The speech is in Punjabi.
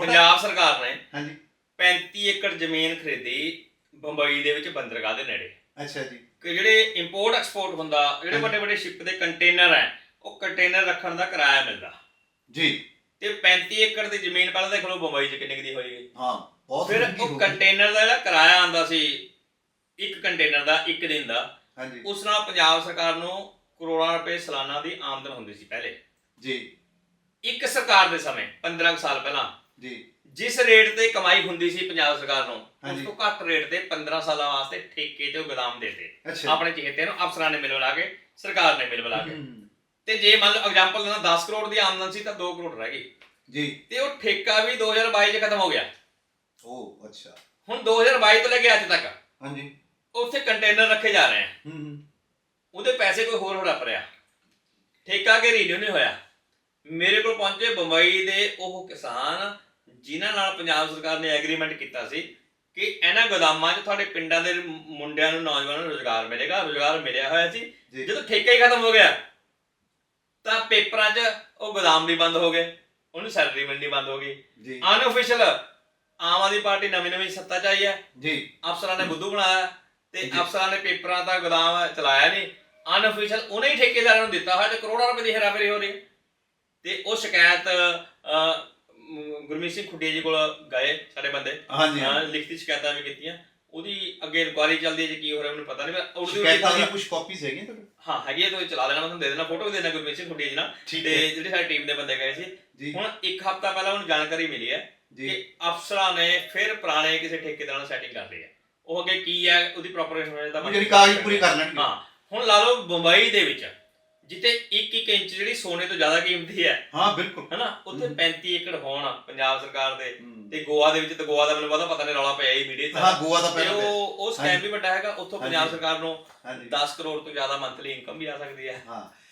ਪੰਜਾਬ ਸਰਕਾਰ ਨੇ ਹਾਂਜੀ। 35 ਏਕੜ ਜ਼ਮੀਨ ਖਰੀਦੀ ਬੰਬਈ ਦੇ ਵਿੱਚ ਬੰਦਰਗਾਹ ਦੇ ਨੇੜੇ। ਅੱਛਾ ਜੀ। ਕਿ ਜਿਹੜੇ ਇੰਪੋਰਟ ਐਕਸਪੋਰਟ ਹੁੰਦਾ ਜਿਹੜੇ। ਵੱਡੇ ਵੱਡੇ ਸ਼ਿਪ ਦੇ ਕੰਟੇਨਰ ਹੈ ਉਹ ਕੰਟੇਨਰ ਰੱਖਣ ਦਾ ਕਿਰਾਇਆ ਮਿਲਦਾ। ਜੀ। ਤੇ 35 ਏਕੜ ਦੀ ਜ਼ਮੀਨ ਪਹਿਲਾਂ ਦੇਖ ਲਓ ਬੰਬਈ 'ਚ ਕਿੰਨੇ ਦੀ ਹੋਏਗੀ ਹਾਂ ਬਹੁਤ ਫਿਰ ਉਹ। ਕੰਟੇਨਰ ਦਾ ਜਿਹੜਾ ਕਿਰਾਇਆ ਆਂਦਾ ਸੀ ਇੱਕ ਕੰਟੇਨਰ ਦਾ ਇੱਕ ਦਿਨ ਦਾ ਹਾਂਜੀ। ਉਸ ਨਾਲ ਪੰਜਾਬ ਸਰਕਾਰ ਨੂੰ ਕਰੋੜਾਂ ਰੁਪਏ ਸਾਲਾਨਾ ਦੀ ਆਮਦਨ ਹੁੰਦੀ ਸੀ ਪਹਿਲੇ। ਜੀ। ਇੱਕ ਸਰਕਾਰ ਦੇ ਸਮੇਂ 15 ਕੁ ਸਾਲ ਪਹਿਲਾਂ ਜੀ। ਜਿਸ ਰੇਟ ਤੇ ਕਮਾਈ ਹੁੰਦੀ ਸੀ ਪੰਜਾਬ ਸਰਕਾਰ ਨੂੰ ਉਸ। ਤੋਂ ਘੱਟ ਰੇਟ ਤੇ 15 ਸਾਲਾਂ ਵਾਸਤੇ ਠੇਕੇ ਤੇ ਉਹ ਗੋਦਾਮ ਦੇਤੇ। ਆਪਣੇ ਚਹੇਤੇ ਨੂੰ ਅਫਸਰਾਂ ਨੇ ਮਿਲ ਕੇ ਸਰਕਾਰ ਨੇ ਮਿਲ ਕੇ। ਤੇ ਜੇ ਮੰਨ ਲਓ ਐਗਜ਼ਾਮਪਲ ਦੇਣਾ 10 ਕਰੋੜ ਦੀ ਆਮਦਨ ਸੀ ਤਾਂ 2 ਕਰੋੜ ਰਹਿ ਗਈ। ਜੀ। ਤੇ ਉਹ ਠੇਕਾ ਵੀ 2022 ਚ ਖਤਮ ਹੋ ਗਿਆ। ਉਹ ਅੱਛਾ। ਹੁਣ 2022 ਤੋਂ ਲੈ ਕੇ ਅੱਜ ਤੱਕ ਹਾਂਜੀ। ਉੱਥੇ ਕੰਟੇਨਰ ਰੱਖੇ ਜਾ ਰਹੇ ਆ। ਹੂੰ ਹੂੰ। ਉਹਦੇ ਪੈਸੇ ਕੋਈ ਹੋਰ ਹੜਪ ਰਿਹਾ ਠੇਕਾ ਕੇ ਰੀਨਿਊ ਨਹੀਂ ਹੋਇਆ। ਮੇਰੇ ਕੋਲ ਪਹੁੰਚੇ ਬੰਬਈ ਦੇ ਉਹ ਕਿਸਾਨ ਜਿਨ੍ਹਾਂ ਨਾਲ ਪੰਜਾਬ ਸਰਕਾਰ ਨੇ ਐਗਰੀਮੈਂਟ ਕੀਤਾ ਸੀ ਕਿ ਇਹਨਾਂ ਗੋਦਾਮਾਂ 'ਚ ਤੁਹਾਡੇ ਪਿੰਡਾਂ ਦੇ ਮੁੰਡਿਆਂ ਨੂੰ ਨੌਜਵਾਨਾਂ ਨੂੰ ਰੋਜ਼ਗਾਰ ਮਿਲੇਗਾ ਰੋਜ਼ਗਾਰ ਮਿਲਿਆ ਹੋਇਆ ਸੀ। ਜਦੋਂ ਠੇਕਾ ਹੀ ਖਤਮ ਹੋ ਗਿਆ ਤਾਂ ਪੇਪਰਾਂ 'ਚ ਉਹ ਗੋਦਾਮ ਵੀ ਬੰਦ ਹੋ ਗਏ ਉਹਨੂੰ ਸੈਲਰੀ ਮਿਲਣੀ ਬੰਦ ਹੋ ਗਈ। ਅਨਅਫੀਸ਼ੀਅਲ ਆਮ ਆਦਮੀ ਪਾਰਟੀ ਨਵੀਂ ਨਵੀਂ ਸੱਤਾ 'ਚ ਆਈ ਹੈ। ਜੀ। ਅਫਸਰਾਂ ਨੇ ਬੁੱਧੂ ਬਣਾਇਆ ਤੇ। ਅਫਸਰਾਂ ਨੇ ਪੇਪਰਾਂ ਦਾ ਗੋਦਾਮ ਚਲਾਇਆ ਨਹੀਂ। ਅਨਅਫੀਸ਼ੀਅਲ ਉਹਨੇ ਹੀ ਠੇਕੇਦਾਰਾਂ ਨੂੰ ਦਿੱਤਾ ਹੋਇਆ ਤੇ ਕਰੋੜਾਂ ਰੁਪਏ ਦੀ ਹੇਰਾਫੇਰੀ ਹੋ ਰਹੀ ਹੈ। ਤੇ ਉਹ ਸ਼ਿਕਾਇਤ ਗੁਰਮੀਤ ਸਿੰਘ ਖੁੱਡੀਆ ਜੀ ਕੋਲ ਗਏ ਸਾਡੇ ਬੰਦੇ। ਹਾਂਜੀ ਹਾਂ, ਲਿਖਤੀ ਸ਼ਿਕਾਇਤਾਂ ਵੀ ਕੀਤੀਆਂ। ਉਹਦੀ ਅੱਗੇ ਇਨਕੁਆਰੀ ਚੱਲਦੀ ਹੈ ਜੀ ਕੀ ਹੋ ਰਿਹਾ ਮੈਨੂੰ ਪਤਾ ਨਹੀਂ। ਪਰ ਉਰਦੂ ਸ਼ਿਕਾਇਤਾਂ ਦੀ ਕੁਝ ਕਾਪੀਜ਼ ਹੈਗੀਆਂ ਤੁਹਾਡੇ ਹਾਂ ਹੈਗੀ ਹੈ ਤੁਸੀਂ ਚਲਾ ਲੈਣਾ ਮੈਂ ਤੁਹਾਨੂੰ ਦੇ ਦੇਣਾ ਫੋਟੋ ਵੀ ਦੇ ਦੇਣਾ ਗੁਰਮੀਤ ਸਿੰਘ ਖੁੱਡੀਆ ਜੀ ਨਾਲ। ਠੀਕ ਤੇ ਹੈ। ਜਿਹੜੀ ਸਾਡੀ ਟੀਮ ਦੇ ਬੰਦੇ ਗਏ ਸੀ। ਜੀ। ਹੁਣ ਇੱਕ ਹਫ਼ਤਾ ਪਹਿਲਾਂ ਉਹਨੂੰ ਜਾਣਕਾਰੀ ਮਿਲੀ ਹੈ ਜੀ। ਕਿ ਅਫਸਰਾਂ ਨੇ ਫਿਰ ਪੁਰਾਣੇ ਕਿਸੇ ਠੇਕੇਦਾਰ ਨਾਲ ਸੈਟਿੰਗ ਕਰ ਲਈ ਹੈ। ਉਹ ਅੱਗੇ ਕੀ ਹੈ ਉਹਦੀ ਪ੍ਰੋਪਰ ਇਨਫੋਰਮੇਸ਼ਨ ਦਾ ਉਹ ਜਿਹੜੀ ਕਾਗਜ਼ ਪੂਰੀ ਕਰ ਲੈਣਗੇ। ਹਾਂ ਹੁਣ ਲਾ ਲਓ ਬੰਬਈ ਦੇ ਵਿੱਚ ਜਿੱਥੇ 1-1 ਇੰਚ ਜਿਹੜੀ ਸੋਨੇ ਤੋਂ ਜ਼ਿਆਦਾ ਕੀਮਤੀ ਹੈ। ਹਾਂ ਬਿਲਕੁਲ। ਹਨਾ? ਉੱਥੇ ਹਮ। 35 ਏਕੜ ਹੋਣ ਪੰਜਾਬ ਸਰਕਾਰ ਦੇ। ਤੇ ਗੋਆ ਦੇ ਵਿੱਚ ਤੇ ਗੋਆ ਦਾ ਮੈਨੂੰ ਪਤਾ ਪਤਾ ਨਹੀਂ ਰੌਲਾ ਪਿਆ ਹੀ ਮੀਡੀਆ 'ਚ ਹਾਂ ਗੋਆ ਦਾ ਤੇ ਪਹਿਲਾਂ ਪਿਆ। ਉਹ ਉਹ ਸਕੈਮ ਵੀ ਵੱਡਾ ਹੈਗਾ ਉੱਥੋਂ ਪੰਜਾਬ। ਸਰਕਾਰ ਨੂੰ ਹਾਂਜੀ। 10 ਕਰੋੜ ਤੋਂ ਜ਼ਿਆਦਾ ਮੰਥਲੀ ਇਨਕਮ ਵੀ ਆ ਸਕਦੀ ਹੈ। ਹਾਂ।